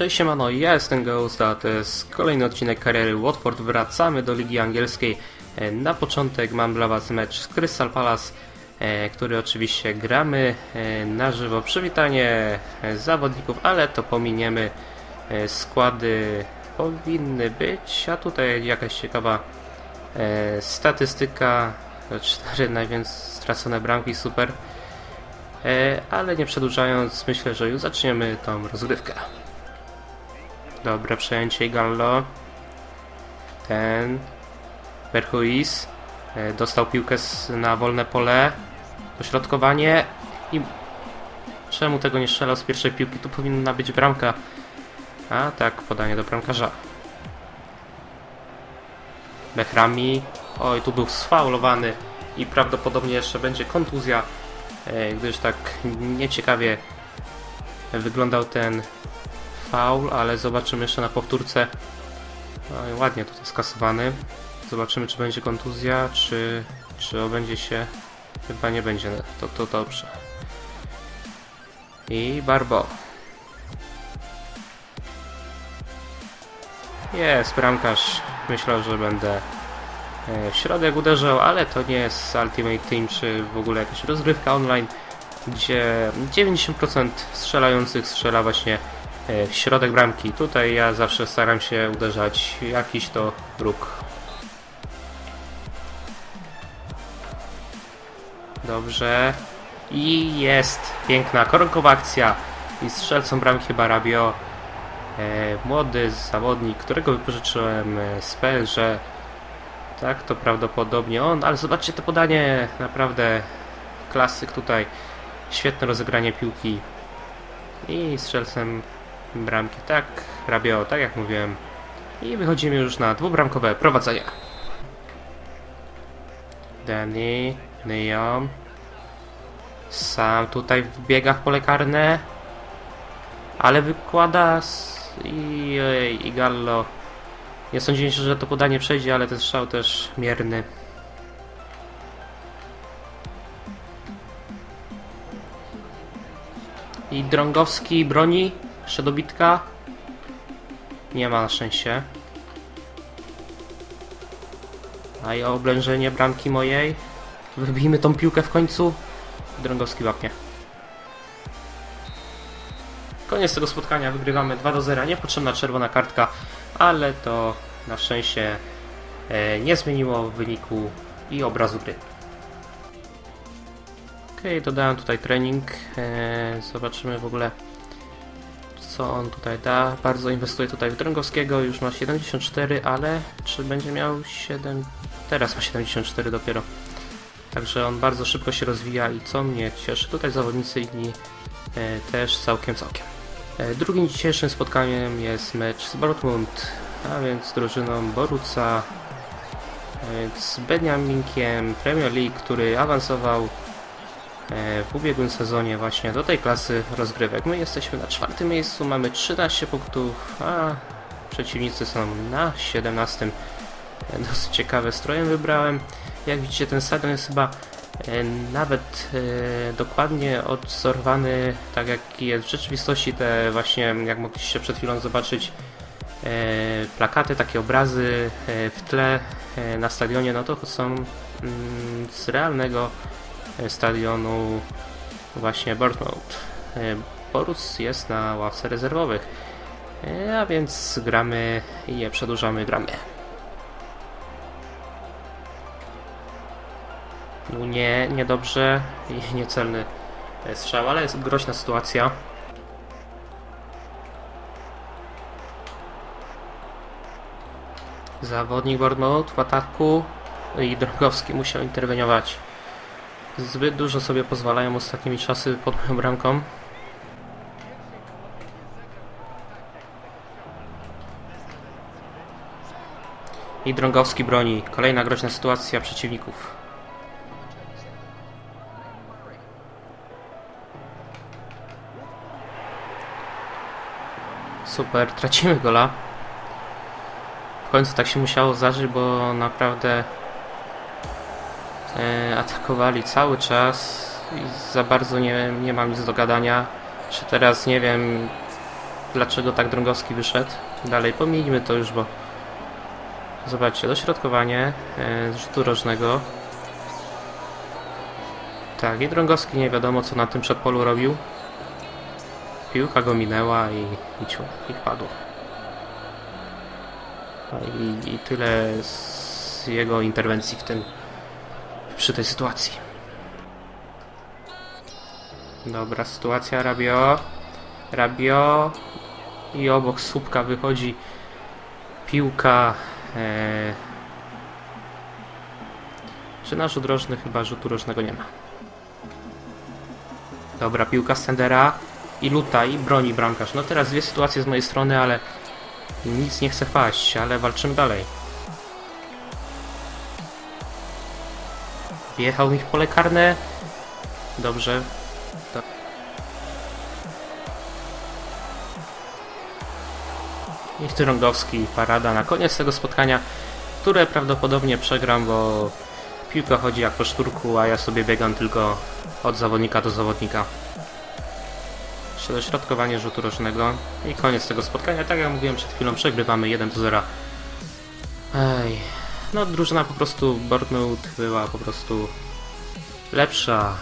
Cześć siemano, ja jestem Ghost, to jest kolejny odcinek kariery Watford. Wracamy do Ligi Angielskiej. E, Na początek mam dla Was mecz z Crystal Palace, e, który oczywiście gramy e, na żywo. Przywitanie zawodników, ale to pominiemy. Składy powinny być, a tutaj jakaś ciekawa statystyka. Cztery najwięcej stracone bramki, super. Ale nie przedłużając, myślę, że już zaczniemy tą rozgrywkę. Dobre przejęcie Gallo. Ten. Berhuis. e, Dostał piłkę na wolne pole. Dośrodkowanie. I czemu tego nie strzelał z pierwszej piłki? Tu powinna być bramka. A tak, podanie do bramkarza. Behrami. Oj, tu był sfaulowany i prawdopodobnie jeszcze będzie kontuzja, e, gdyż tak nieciekawie wyglądał ten faul, ale zobaczymy jeszcze na powtórce. No ładnie tutaj skasowany. Zobaczymy, czy będzie kontuzja, czy, czy obędzie się. Chyba nie będzie. To, to dobrze. I Barbo. Jest bramkarz. Myślał, że będę e, w środek uderzał, ale to nie jest Ultimate Team, czy w ogóle jakaś rozgrywka online, gdzie 90% strzelających strzela właśnie w środek bramki. Tutaj ja zawsze staram się uderzać jakiś to róg. Dobrze. I jest piękna koronkowa akcja. I strzelcą bramki chyba Rabio. E, młody zawodnik, którego wypożyczyłem e, z PSG. Tak, to prawdopodobnie on, ale zobaczcie to podanie, naprawdę klasyk tutaj. Świetne rozegranie piłki. I strzelcem bramki, tak, Rabio, tak jak mówiłem. I wychodzimy już na dwubramkowe prowadzenie. Danny, Neon. Sam tutaj w biegach pole karne. Ale wykłada s- i, i Gallo. Nie sądziłem się, że to podanie przejdzie, ale ten strzał też mierny. I Drągowski broni. Jeszcze dobitka. Nie ma na szczęście. A i oblężenie bramki mojej. Wybijmy tą piłkę w końcu. Drągowski łapnie. Koniec tego spotkania. Wygrywamy 2 do 0. Niepotrzebna czerwona kartka, ale to na szczęście e, nie zmieniło wyniku i obrazu gry. Ok, dodałem tutaj trening. E, zobaczymy w ogóle co on tutaj da. Bardzo inwestuje tutaj w Drągowskiego. Już ma 74, ale czy będzie miał 7? Teraz ma 74 dopiero. Także on bardzo szybko się rozwija i co mnie cieszy, tutaj zawodnicy inni e, też całkiem całkiem. E, drugim dzisiejszym spotkaniem jest mecz z Dortmund, a więc drużyną Boruca, e, z Beniaminkiem Premier League, który awansował e, w ubiegłym sezonie właśnie do tej klasy rozgrywek. My jesteśmy na czwartym miejscu, mamy 13 punktów, a przeciwnicy są na 17. E, Dosyć ciekawe stroje wybrałem. Jak widzicie, ten stadion jest chyba e, nawet e, dokładnie odzorowany, tak jak jest w rzeczywistości. Te właśnie, jak mogliście przed chwilą zobaczyć, e, plakaty, takie obrazy e, w tle e, na stadionie, no to są mm, z realnego e, stadionu właśnie Bournemouth. E, Borus jest na ławce rezerwowych, e, a więc gramy i nie przedłużamy, gramy. No nie, niedobrze i niecelny strzał, ale jest groźna sytuacja. Zawodnik Bournemouth w ataku i Drogowski musiał interweniować. Zbyt dużo sobie pozwalają ostatnimi czasy pod moją bramką. I Drągowski broni. Kolejna groźna sytuacja przeciwników. Super, tracimy gola. W końcu tak się musiało zdarzyć, bo naprawdę atakowali cały czas i za bardzo nie, nie mam nic do gadania. Czy teraz nie wiem, dlaczego tak Drągowski wyszedł. Dalej, pomijmy to już, bo zobaczcie, dośrodkowanie e, rzutu rożnego. Tak, i Drągowski nie wiadomo co na tym przedpolu robił. Piłka go minęła i, i, ciu, i padło. No I, I tyle z jego interwencji w tym, przy tej sytuacji. Dobra, sytuacja Rabio. Rabio. I obok słupka wychodzi piłka. E... Czy na rzut rożny? Chyba rzutu rożnego nie ma. Dobra, piłka Stendera i luta i broni bramkarz. No teraz dwie sytuacje z mojej strony, ale nic nie chce paść, ale walczymy dalej. Wjechał mi w pole karne. Dobrze. Do... I Tyrągowski, parada na koniec tego spotkania, które prawdopodobnie przegram, bo piłka chodzi jak po szturku, a ja sobie biegam tylko od zawodnika do zawodnika. Jeszcze dośrodkowanie rzutu rocznego i koniec tego spotkania. Tak jak mówiłem przed chwilą, przegrywamy 1 do 0. Ej, no drużyna po prostu Bournemouth była po prostu lepsza.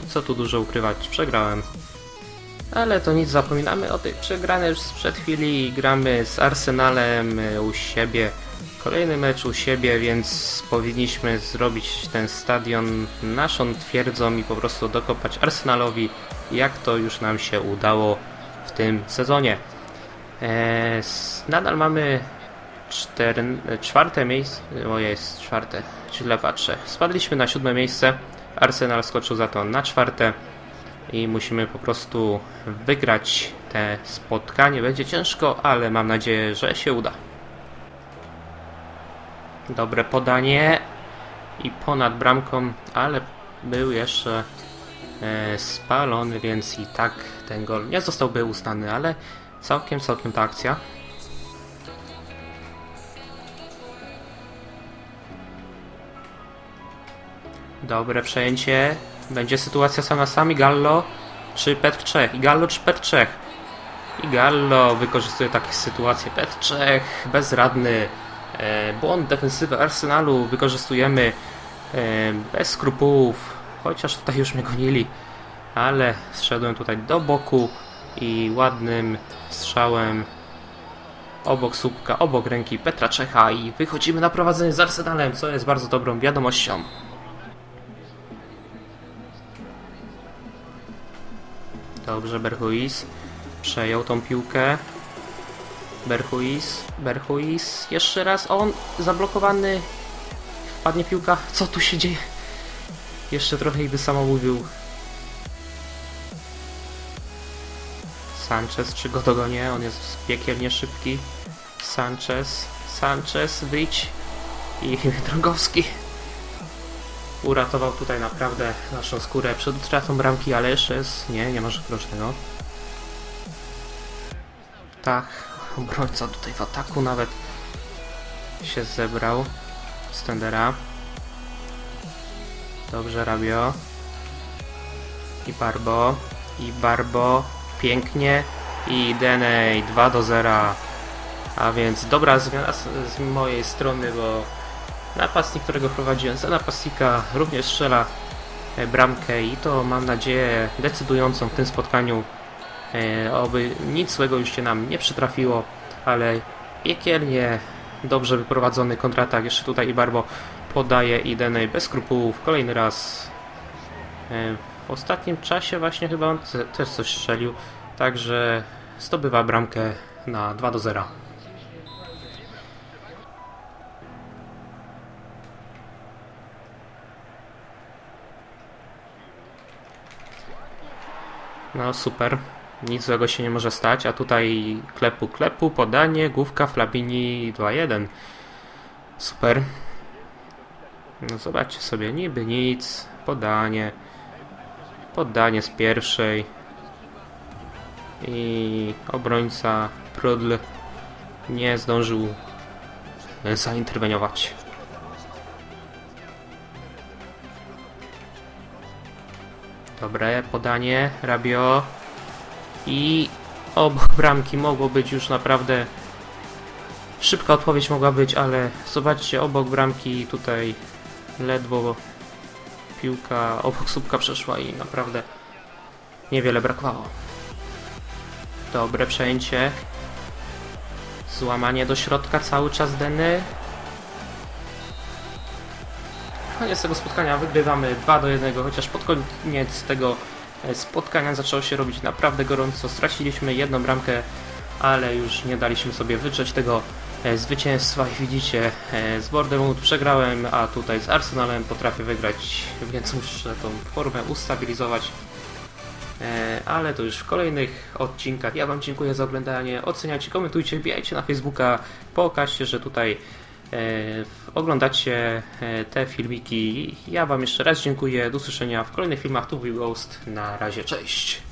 I co tu dużo ukrywać, przegrałem. Ale to nic, zapominamy o tej przegranej już sprzed chwili. Gramy z Arsenalem y, u siebie. Kolejny mecz u siebie, więc powinniśmy zrobić ten stadion naszą twierdzą i po prostu dokopać Arsenalowi, jak to już nam się udało w tym sezonie. Eee, nadal mamy cztery, czwarte miejsce. O jest czwarte, źle patrzę. Spadliśmy na siódme miejsce. Arsenal skoczył za to na czwarte i musimy po prostu wygrać te spotkanie. Będzie ciężko, ale mam nadzieję, że się uda. Dobre podanie i ponad bramką, ale był jeszcze e, spalony, więc i tak ten gol nie zostałby uznany, ale całkiem, całkiem ta akcja. Dobre przejęcie. Będzie sytuacja sama sami Gallo czy Petr Czech. I Gallo czy Petr Czech. I Gallo wykorzystuje takie sytuacje. Petr Czech bezradny. E, błąd defensywy Arsenalu wykorzystujemy e, bez skrupułów. Chociaż tutaj już mnie gonili. Ale zszedłem tutaj do boku i ładnym strzałem obok słupka, obok ręki Petra Czecha i wychodzimy na prowadzenie z Arsenalem, co jest bardzo dobrą wiadomością. Dobrze, Berhuis przejął tą piłkę. Berhuis, Berhuis, jeszcze raz on zablokowany. Wpadnie piłka. Co tu się dzieje? Jeszcze trochę i by samo mówił. Sanchez, czy go dogonię? On jest piekielnie szybki. Sanchez, Sanchez, wyjdź. I Drogowski uratował tutaj naprawdę naszą skórę przed utratą bramki, ale jeszcze jest... Nie, nie ma rocznego. Tak, obrońca tutaj w ataku nawet się zebrał. Stendera. Dobrze, Rabio. I Barbo. I Barbo. Pięknie. I Denej 2 do 0. A więc dobra zmiana z, z mojej strony, bo napastnik, którego prowadziłem za napastnika, również strzela e, bramkę i to mam nadzieję decydującą w tym spotkaniu. E, oby nic złego już się nam nie przytrafiło, ale piekielnie dobrze wyprowadzony kontratak. Jeszcze tutaj Ibarbo podaje Idenej bez skrupułów. Kolejny raz e, w ostatnim czasie właśnie chyba on te- też coś strzelił, także zdobywa bramkę na 2 do 0. No super. Nic złego się nie może stać, a tutaj klepu klepu, podanie, główka Flabini 2-1. Super. No zobaczcie sobie, niby nic, podanie, podanie z pierwszej i obrońca Prudl nie zdążył zainterweniować. Dobre podanie, Rabio i obok bramki mogło być już naprawdę szybka odpowiedź mogła być, ale zobaczcie, obok bramki tutaj ledwo piłka obok słupka przeszła i naprawdę niewiele brakowało. Dobre przejęcie. Złamanie do środka cały czas Deny. Koniec tego spotkania wygrywamy 2 do 1, chociaż pod koniec tego e, spotkania zaczęło się robić naprawdę gorąco. Straciliśmy jedną bramkę, ale już nie daliśmy sobie wyczeć tego e, zwycięstwa i widzicie, e, z Bournemouth przegrałem, a tutaj z Arsenalem potrafię wygrać, więc muszę tą formę ustabilizować. Ale to już w kolejnych odcinkach. Ja Wam dziękuję za oglądanie. Oceniajcie, komentujcie, wbijajcie na Facebooka. Pokażcie, że tutaj oglądacie e, te filmiki. Ja Wam jeszcze raz dziękuję. Do usłyszenia w kolejnych filmach. Tu był Ghost. Na razie, cześć.